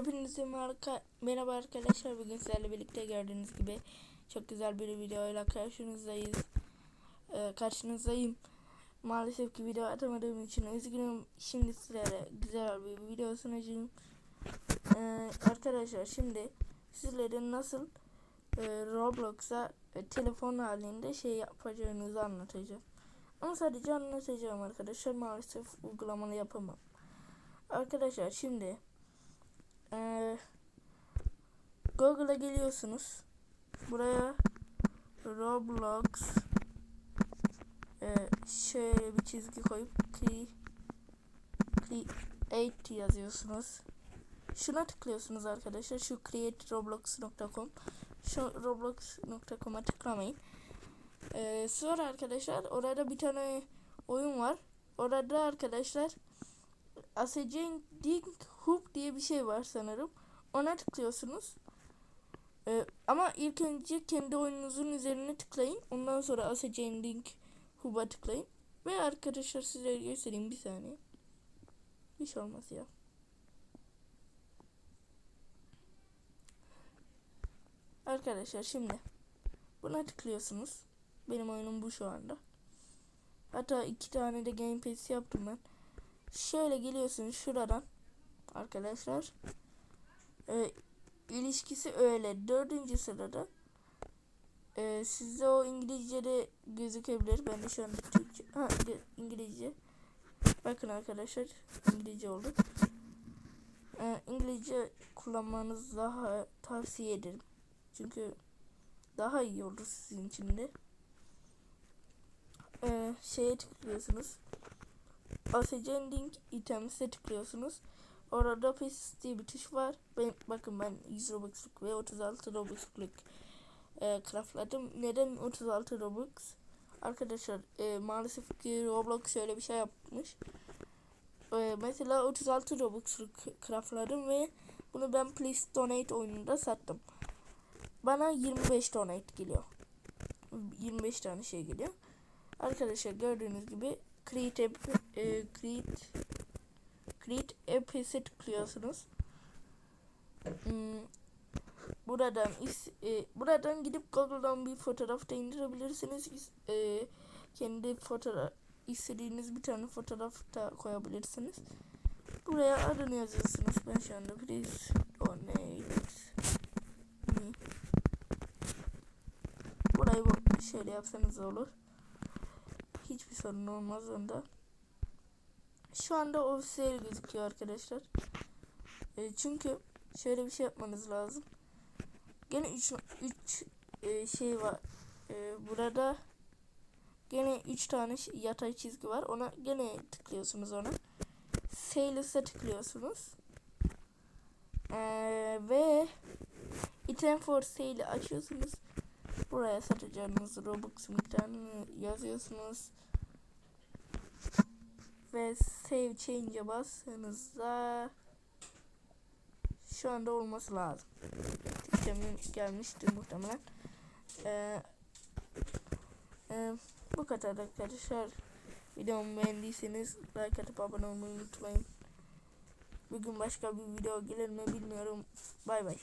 Hepinize marka, merhaba arkadaşlar. Bugün sizlerle birlikte gördüğünüz gibi çok güzel bir videoyla karşınızdayız. Ee, karşınızdayım. Maalesef ki video atamadığım için üzgünüm. Şimdi sizlere güzel bir video sunacağım. Ee, arkadaşlar şimdi sizlere nasıl e, Roblox'a e, telefon halinde şey yapacağınızı anlatacağım. Ama sadece anlatacağım arkadaşlar. Maalesef uygulamalı yapamam. Arkadaşlar şimdi ee, Google'a geliyorsunuz. Buraya Roblox e, şöyle bir çizgi koyup cre, create yazıyorsunuz. Şuna tıklıyorsunuz arkadaşlar. Şu createroblox.com Şu roblox.com'a tıklamayın. Ee, sonra arkadaşlar orada bir tane oyun var. Orada arkadaşlar Ascending Hoop diye bir şey var sanırım. Ona tıklıyorsunuz. Ee, ama ilk önce kendi oyununuzun üzerine tıklayın. Ondan sonra Ascending Hoop'a tıklayın. Ve arkadaşlar size göstereyim bir saniye. Hiç olmaz ya. Arkadaşlar şimdi buna tıklıyorsunuz. Benim oyunum bu şu anda. Hatta iki tane de Game Pass yaptım ben. Şöyle geliyorsunuz şuradan arkadaşlar. Ee, ilişkisi öyle. Dördüncü sırada. Ee, sizde o İngilizce'de gözükebilir. Ben de şu anda Türkçe. Ha, İngilizce. Bakın arkadaşlar İngilizce oldu. Ee, İngilizce kullanmanızı daha tavsiye ederim. Çünkü daha iyi olur sizin için de. Ee, şeye tıklıyorsunuz. Ascending items'e tıklıyorsunuz. Orada Paste diye bir tuş var. Ben, bakın ben 100 Robux'luk ve 36 Robux'luk e, craftladım. Neden 36 Robux? Arkadaşlar e, maalesef ki Roblox şöyle bir şey yapmış. E, mesela 36 Robux'luk craftladım ve bunu ben Please Donate oyununda sattım. Bana 25 donate geliyor. 25 tane şey geliyor. Arkadaşlar gördüğünüz gibi create e, create create app'e tıklıyorsunuz. Hmm, buradan is, e, buradan gidip Google'dan bir fotoğraf da indirebilirsiniz. E, kendi fotoğraf istediğiniz bir tane fotoğraf da koyabilirsiniz. Buraya adını yazıyorsunuz. Ben şu anda please donate me. Burayı şöyle yapsanız olur hiçbir sorun olmaz onda. Şu anda ofisleri gözüküyor arkadaşlar. E, çünkü şöyle bir şey yapmanız lazım. Gene 3 3 e, şey var. E, burada gene 3 tane yatay çizgi var. Ona gene tıklıyorsunuz ona. Sales'e tıklıyorsunuz. Ee, ve item for sale açıyorsunuz. Buraya satacağınız Robux miktarını yazıyorsunuz. Ve save change'e bastığınızda şu anda olması lazım. Sistemim gelmiştir muhtemelen. Ee, e, bu kadar arkadaşlar. Videomu beğendiyseniz like atıp abone olmayı unutmayın. Bugün başka bir video gelir mi bilmiyorum. Bay bay.